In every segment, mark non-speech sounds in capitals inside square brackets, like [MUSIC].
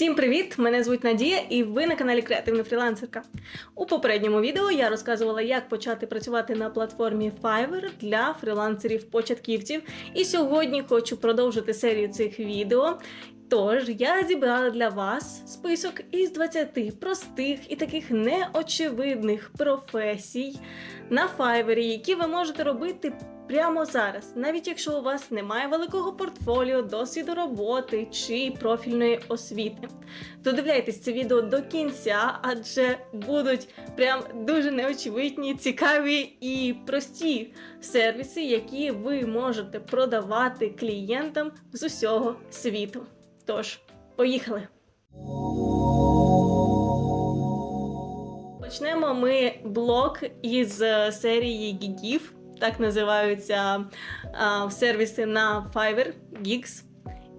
Всім привіт! Мене звуть Надія, і ви на каналі Креативна фрілансерка. У попередньому відео я розказувала, як почати працювати на платформі Fiverr для фрілансерів-початківців. І сьогодні хочу продовжити серію цих відео. Тож я зібрала для вас список із 20 простих і таких неочевидних професій на Fiverr, які ви можете робити прямо зараз, навіть якщо у вас немає великого портфоліо, досвіду роботи чи профільної освіти. Додивляйтесь це відео до кінця, адже будуть прям дуже неочевидні, цікаві і прості сервіси, які ви можете продавати клієнтам з усього світу. Тож, поїхали! Почнемо ми блок із е, серії гігів. Так називаються а, сервіси на Fiverr Gigs.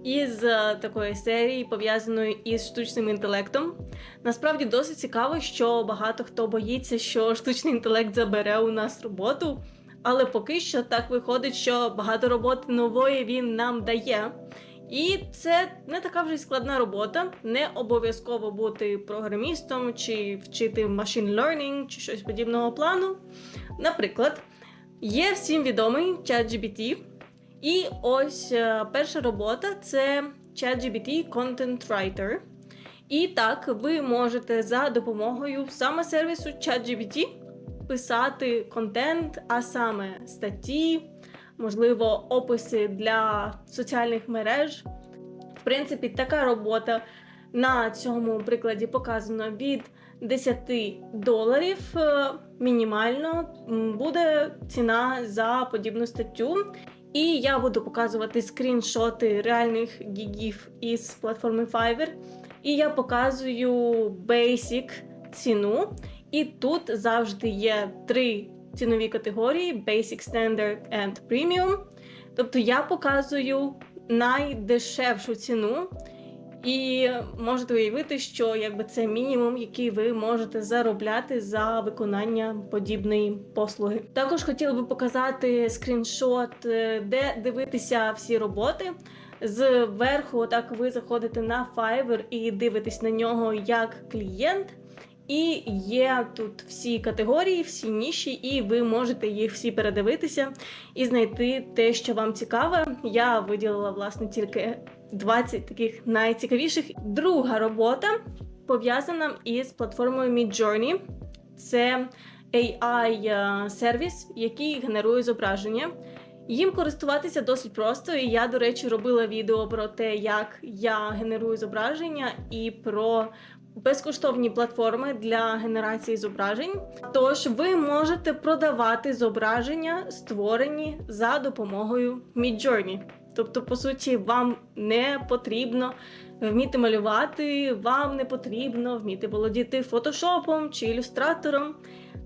Із такої серії, пов'язаної із штучним інтелектом. Насправді досить цікаво, що багато хто боїться, що штучний інтелект забере у нас роботу. Але поки що так виходить, що багато роботи нової він нам дає. І це не така вже й складна робота. Не обов'язково бути програмістом чи вчити machine learning чи щось подібного плану. Наприклад, є всім відомий ChatGPT. І ось е, перша робота це ChatGPT Content Writer. І так, ви можете за допомогою саме сервісу ChatGPT писати контент, а саме статті, можливо, описи для соціальних мереж. В принципі, така робота на цьому прикладі показано від 10 доларів. Е, Мінімально буде ціна за подібну статтю. І я буду показувати скріншоти реальних гігів із платформи Fiverr. І я показую basic ціну. І тут завжди є три цінові категорії: Basic, Standard and Premium. Тобто я показую найдешевшу ціну. І можете уявити, що якби це мінімум, який ви можете заробляти за виконання подібної послуги. Також хотіла би показати скріншот, е, де дивитися всі роботи. Зверху, так ви заходите на Fiverr і дивитесь на нього як клієнт. І є тут всі категорії, всі ніші, і ви можете їх всі передивитися і знайти те, що вам цікаве. Я виділила власне тільки 20 таких найцікавіших. Друга робота пов'язана із платформою Midjourney. Це AI-сервіс, який генерує зображення. Їм користуватися досить просто, і я, до речі, робила відео про те, як я генерую зображення, і про безкоштовні платформи для генерації зображень. Тож ви можете продавати зображення, створені за допомогою Midjourney. Тобто, по суті, вам не потрібно вміти малювати, вам не потрібно вміти володіти фотошопом чи ілюстратором.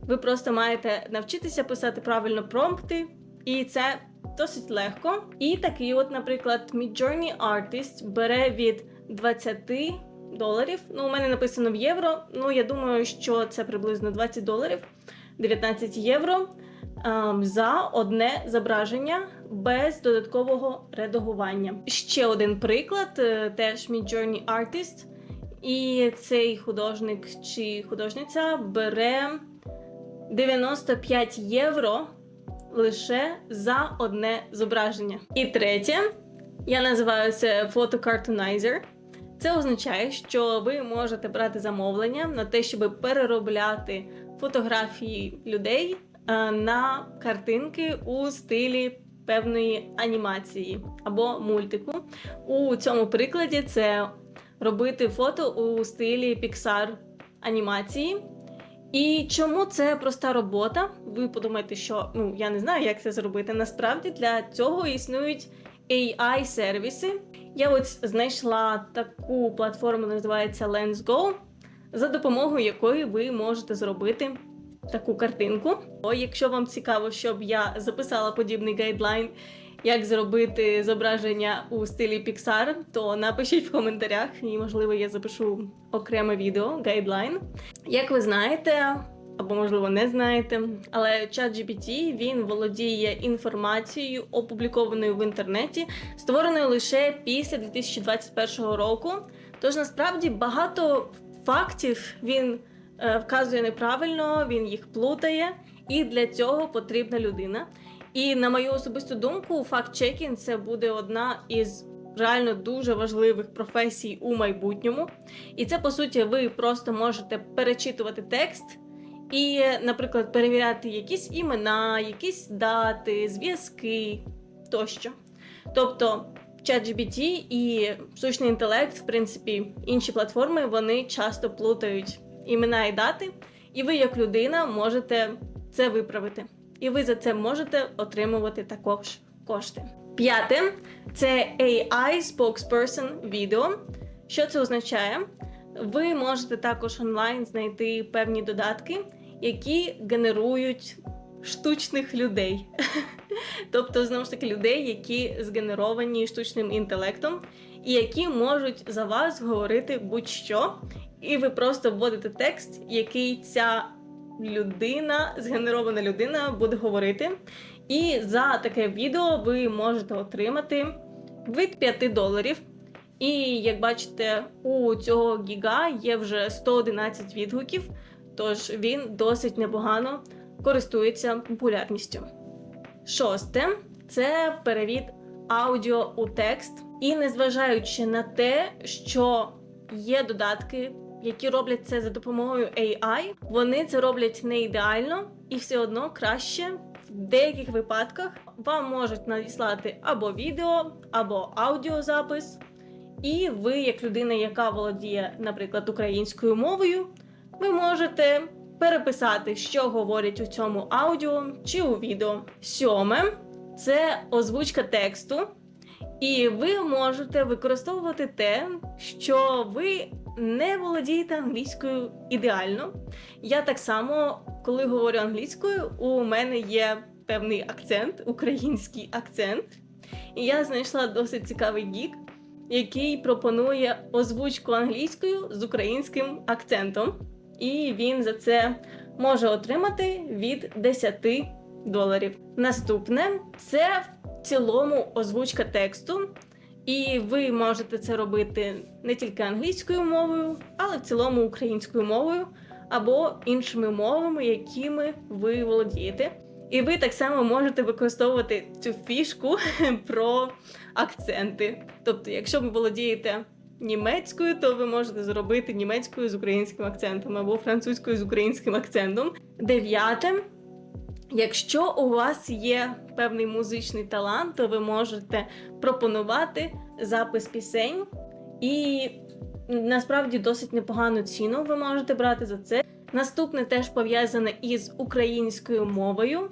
Ви просто маєте навчитися писати правильно промпти, і це досить легко. І такий, от, наприклад, Midjourney Artist бере від 20 доларів. Ну, у мене написано в євро. Ну, я думаю, що це приблизно 20 доларів, 19 євро ем, за одне зображення без додаткового редагування. Ще один приклад, е, теж Midjourney Artist. І цей художник чи художниця бере 95 євро лише за одне зображення. І третє, я називаю це фотокартонайзер. Це означає, що ви можете брати замовлення на те, щоб переробляти фотографії людей е, на картинки у стилі певної анімації або мультику. У цьому прикладі це робити фото у стилі Pixar анімації. І чому це проста робота? Ви подумаєте, що ну я не знаю, як це зробити. Насправді для цього існують AI-сервіси. Я ось знайшла таку платформу, називається LensGo, за допомогою якої ви можете зробити таку картинку. О, якщо вам цікаво, щоб я записала подібний гайдлайн, як зробити зображення у стилі Pixar, то напишіть в коментарях, і можливо я запишу окреме відео гайдлайн. Як ви знаєте. Або, можливо, не знаєте, але ChatGPT він володіє інформацією, опублікованою в інтернеті, створеною лише після 2021 року. Тож насправді багато фактів він е, вказує неправильно, він їх плутає, і для цього потрібна людина. І на мою особисту думку, факт-чекінг це буде одна із реально дуже важливих професій у майбутньому. І це, по суті, ви просто можете перечитувати текст і, наприклад, перевіряти якісь імена, якісь дати, зв'язки тощо. Тобто. ChatGPT і штучний інтелект, в принципі, інші платформи вони часто плутають імена і дати, і ви, як людина, можете це виправити. І ви за це можете отримувати також кошти. П'яте це AI Spokesperson відео. Що це означає? Ви можете також онлайн знайти певні додатки, які генерують штучних людей. [LAUGHS] Тобто, знову ж таки, людей, які згенеровані штучним інтелектом, і які можуть за вас говорити будь-що. І ви просто вводите текст, який ця людина, згенерована людина, буде говорити. І за таке відео ви можете отримати від 5 доларів. І як бачите, у цього гіга є вже 111 відгуків, тож він досить непогано користується популярністю. Шосте це перевід аудіо у текст. І незважаючи на те, що є додатки, які роблять це за допомогою AI, вони це роблять не ідеально і все одно краще. В деяких випадках вам можуть надіслати або відео, або аудіозапис, і ви, як людина, яка володіє, наприклад, українською мовою, ви можете переписати, що говорять у цьому аудіо чи у відео. Сьоме це озвучка тексту, і ви можете використовувати те, що ви не володієте англійською ідеально. Я так само, коли говорю англійською, у мене є певний акцент, український акцент. І я знайшла досить цікавий гік, який пропонує озвучку англійською з українським акцентом і він за це може отримати від 10 доларів. Наступне це в цілому озвучка тексту, і ви можете це робити не тільки англійською мовою, але в цілому українською мовою або іншими мовами, якими ви володієте. І ви так само можете використовувати цю фішку [LAUGHS] про акценти. Тобто, якщо ви володієте німецькою, то ви можете зробити німецькою з українським акцентом або французькою з українським акцентом. Дев'яте. Якщо у вас є певний музичний талант, то ви можете пропонувати запис пісень, і насправді досить непогану ціну ви можете брати за це. Наступне теж пов'язане із українською мовою.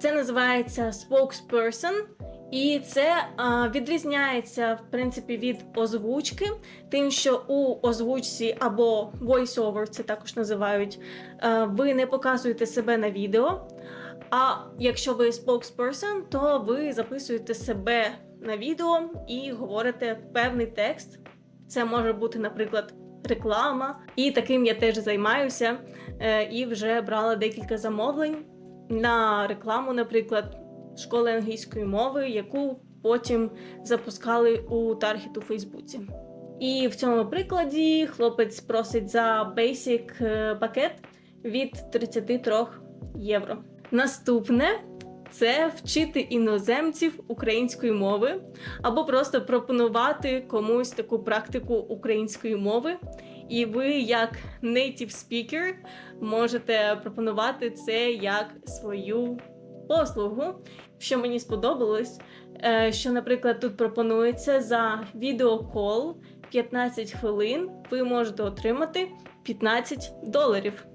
Це називається spokesperson. І це а, відрізняється в принципі від озвучки, тим, що у озвучці або voice-over, це також називають, а, ви не показуєте себе на відео. А якщо ви spokesperson, то ви записуєте себе на відео і говорите певний текст. Це може бути, наприклад, реклама. І таким я теж займаюся е, і вже брала декілька замовлень на рекламу, наприклад школи англійської мови, яку потім запускали у таргет у Фейсбуці. І в цьому прикладі хлопець просить за basic е, пакет від 33 євро. Наступне це вчити іноземців української мови, або просто пропонувати комусь таку практику української мови. І ви, як native speaker, можете пропонувати це як свою послугу. Що мені сподобалось, е, що, наприклад, тут пропонується за відеокол 15 хвилин, ви можете отримати 15 доларів.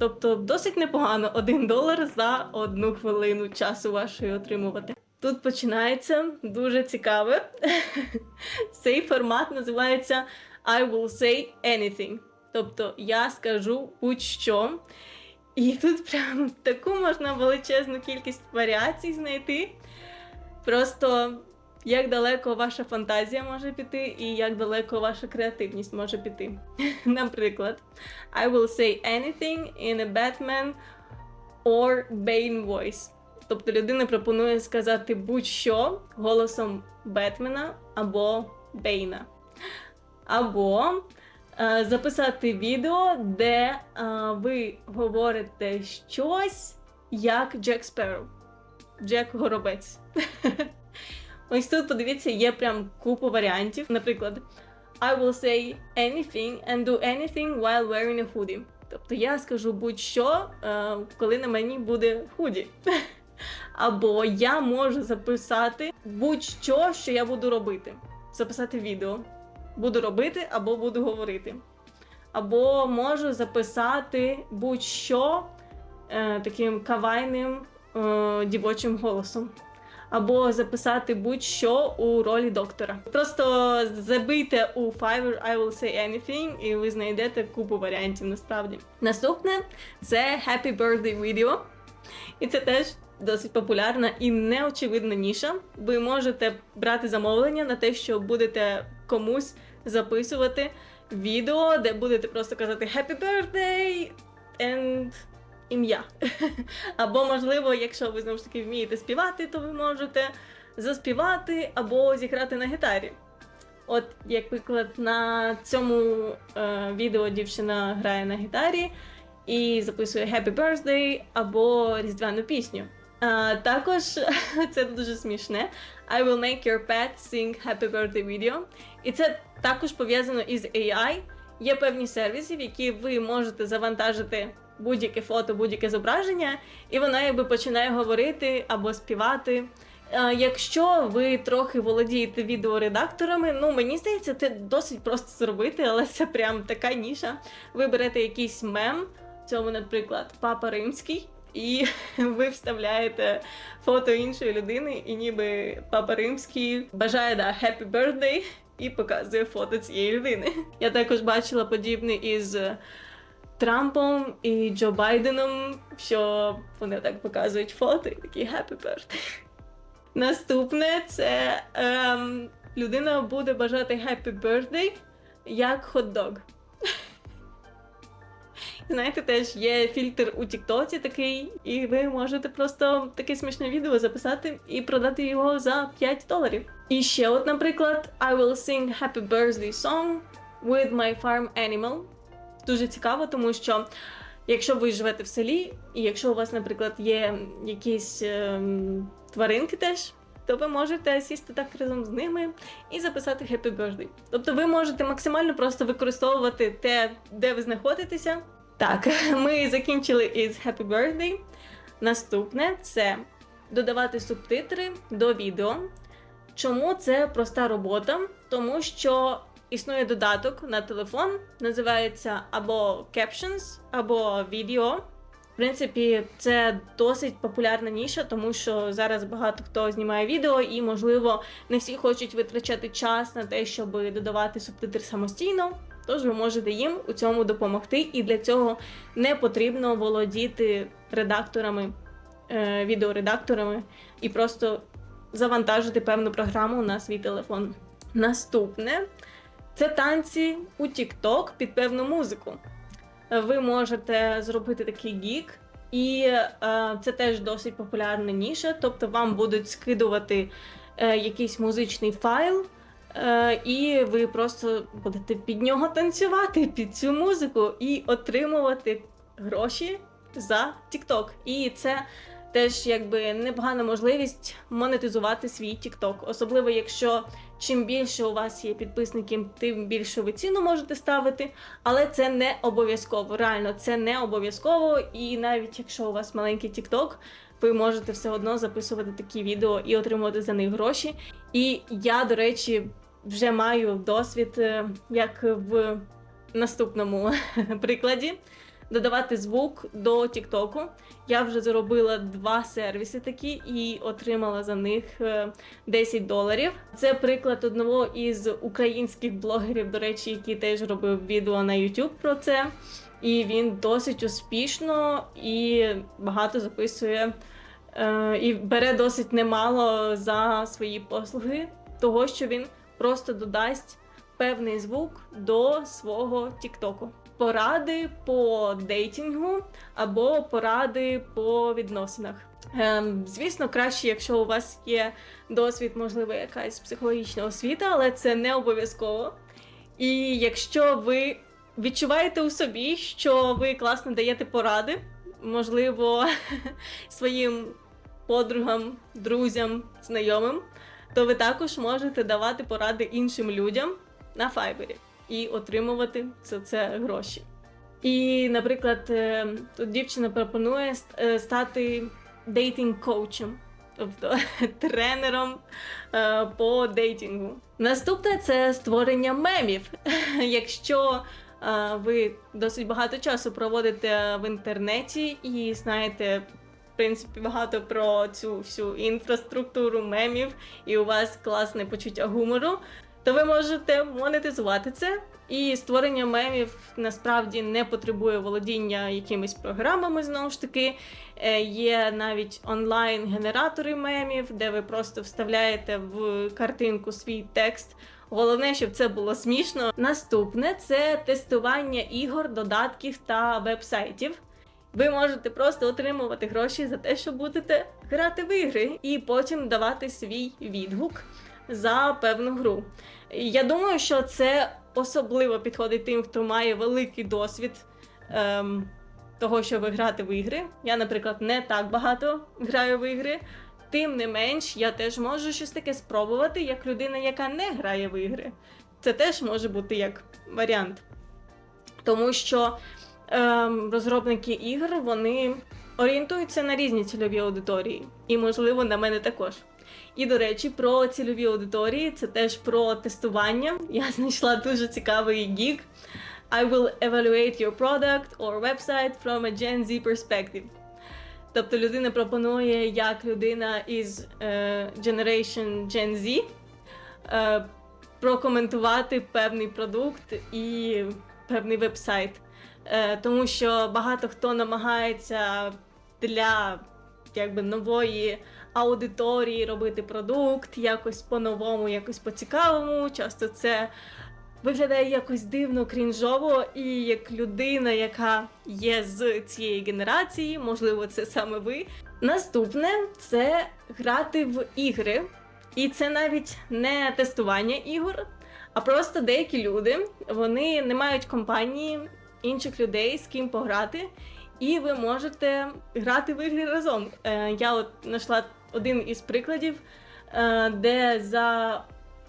Тобто досить непогано [LAUGHS] 1 долар за одну хвилину часу вашої отримувати. Тут починається дуже цікаве. [LAUGHS] Цей формат називається I will say anything. Тобто я скажу будь-що. І тут прям таку можна величезну кількість варіацій знайти. Просто як далеко ваша фантазія може піти, і як далеко ваша креативність може піти. [LAUGHS] Наприклад, I will say anything in a Batman or Bane voice. Тобто людина пропонує сказати будь-що голосом Бетмена або Бейна. Або записати відео, де е, ви говорите щось як Джек Сперроу. Джек Горобець. [LAUGHS] Ось тут, подивіться, є прям купа варіантів. Наприклад, I will say anything and do anything while wearing a hoodie. Тобто я скажу будь-що, е, коли на мені буде худі. [LAUGHS] Або я можу записати будь-що, що я буду робити. Записати відео. Буду робити або буду говорити. Або можу записати будь-що е, таким кавайним е, дівочим голосом. Або записати будь-що у ролі доктора. Просто забийте у Fiverr I will say anything, і ви знайдете купу варіантів насправді. Наступне це Happy Birthday Video. І це теж досить популярна і неочевидна ніша. Ви можете брати замовлення на те, що будете комусь записувати відео, де будете просто казати Happy Birthday and ім'я. [LAUGHS] Або, можливо, якщо ви знову ж таки вмієте співати, то ви можете заспівати або зіграти на гітарі. От, як приклад, на цьому е, відео дівчина грає на гітарі і записує Happy Birthday або різдвяну пісню. Також [LAUGHS] це дуже смішне. I will make your pet sing Happy Birthday video. І це також пов'язано із AI. Є певні сервіси, в які ви можете завантажити будь-яке фото, будь-яке зображення, і вона якби починає говорити або співати. Якщо ви трохи володієте відеоредакторами, ну мені здається, це досить просто зробити, але це прям така ніша. Ви берете якийсь мем, в цьому, наприклад, Папа Римський, і [LAUGHS] ви вставляєте фото іншої людини, і ніби Папа Римський бажає да, Happy Birthday і показує фото цієї людини. Я також бачила подібне із Трампом і Джо Байденом, що вони так показують фото і такі Happy Birthday. Наступне це ем, людина буде бажати Happy Birthday як хот-дог. Знаєте, теж є фільтр у Тіктоці такий, і ви можете просто таке смішне відео записати і продати його за 5 доларів. І ще, от, наприклад, I will sing Happy Birthday song with my farm animal. Дуже цікаво, тому що якщо ви живете в селі, і якщо у вас, наприклад, є якісь ем, тваринки теж. То ви можете сісти так разом з ними і записати Happy Birthday. Тобто ви можете максимально просто використовувати те, де ви знаходитеся, так, [LAUGHS] ми закінчили із Happy Birthday. Наступне це додавати субтитри до відео. Чому це проста робота? Тому що існує додаток на телефон, називається або Captions, або Video. В принципі, це досить популярна ніша, тому що зараз багато хто знімає відео, і, можливо, не всі хочуть витрачати час на те, щоб додавати субтитри самостійно. Тож ви можете їм у цьому допомогти, і для цього не потрібно володіти редакторами, е, відеоредакторами і просто завантажити певну програму на свій телефон. Наступне це танці у TikTok під певну музику. Ви можете зробити такий гік, і е, це теж досить популярна ніша, тобто вам будуть скидувати е, якийсь музичний файл. Е, і ви просто будете під нього танцювати під цю музику і отримувати гроші за TikTok. І це теж якби непогана можливість монетизувати свій TikTok. Особливо, якщо чим більше у вас є підписників, тим більше ви ціну можете ставити. Але це не обов'язково. Реально, це не обов'язково. І навіть якщо у вас маленький TikTok, ви можете все одно записувати такі відео і отримувати за них гроші. І я, до речі, вже маю досвід, е, як в наступному [LAUGHS] прикладі. Додавати звук до Тіктоку. Я вже заробила два сервіси такі і отримала за них е, 10 доларів. Це приклад одного із українських блогерів, до речі, який теж робив відео на YouTube про це. І він досить успішно і багато записує е, і бере досить немало за свої послуги, того що він просто додасть певний звук до свого Тіктоку. Поради по дейтингу або поради по відносинах. Ем, звісно, краще, якщо у вас є досвід, можливо, якась психологічна освіта, але це не обов'язково. І якщо ви відчуваєте у собі, що ви класно даєте поради, можливо, [LAUGHS] своїм подругам, друзям, знайомим, то ви також можете давати поради іншим людям на Fiverr і отримувати за це гроші. І, наприклад, е, тут дівчина пропонує е, стати дейтинг-коучем, тобто [LAUGHS] тренером е, по дейтингу. Наступне це створення мемів. [LAUGHS] Якщо ви досить багато часу проводите в інтернеті і знаєте. В принципі, багато про цю всю інфраструктуру мемів, і у вас класне почуття гумору, то ви можете монетизувати це. І створення мемів насправді не потребує володіння якимись програмами. Знову ж таки, Е, є навіть онлайн-генератори мемів, де ви просто вставляєте в картинку свій текст. Головне, щоб це було смішно. Наступне це тестування ігор, додатків та вебсайтів. Ви можете просто отримувати гроші за те, що будете грати в ігри, і потім давати свій відгук за певну гру. Я думаю, що це особливо підходить тим, хто має великий досвід ем, того, що ви грати в ігри. Я, наприклад, не так багато граю в ігри. Тим не менш, я теж можу щось таке спробувати, як людина, яка не грає в ігри. Це теж може бути як варіант. Тому що розробники ігор вони орієнтуються на різні цільові аудиторії, і, можливо, на мене також. І, до речі, про цільові аудиторії це теж про тестування. Я знайшла дуже цікавий гік. I will evaluate your product or website from a Gen Z perspective. Тобто людина пропонує, як людина із е, Generation Gen Z е, прокоментувати певний продукт і певний вебсайт. Е, тому що багато хто намагається для якби, нової аудиторії робити продукт якось по-новому, якось по-цікавому. Часто це виглядає якось дивно, крінжово, і як людина, яка є з цієї генерації, можливо, це саме ви. Наступне це грати в ігри. І це навіть не тестування ігор, а просто деякі люди вони не мають компанії інших людей, з ким пограти, і ви можете грати в ігри разом. Е, я от знайшла один із прикладів, е, де за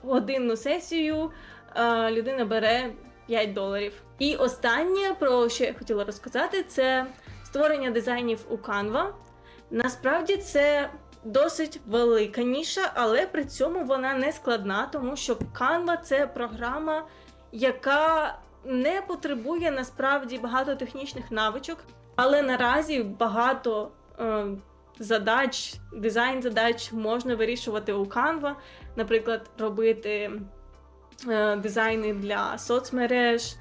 годинну сесію е, людина бере 5 доларів. І останнє, про що я хотіла розказати, це створення дизайнів у Canva. Насправді це досить велика ніша, але при цьому вона не складна, тому що Canva це програма, яка не потребує насправді багато технічних навичок, але наразі багато е, задач, дизайн задач можна вирішувати у Canva, наприклад, робити е, дизайни для соцмереж.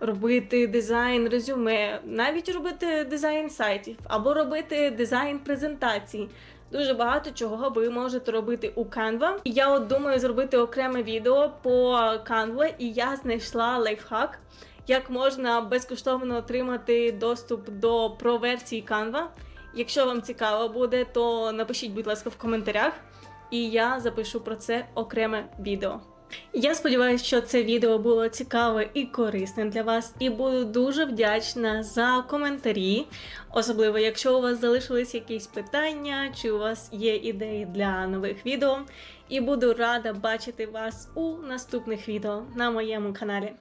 Робити дизайн резюме, навіть робити дизайн сайтів, або робити дизайн презентацій. Дуже багато чого ви можете робити у Canva. Я от думаю зробити окреме відео по Canva, і я знайшла лайфхак, як можна безкоштовно отримати доступ до проверсії Canva. Якщо вам цікаво буде, то напишіть, будь ласка, в коментарях, і я запишу про це окреме відео. Я сподіваюся, що це відео було цікаве і корисне для вас, і буду дуже вдячна за коментарі, особливо якщо у вас залишились якісь питання, чи у вас є ідеї для нових відео. І буду рада бачити вас у наступних відео на моєму каналі.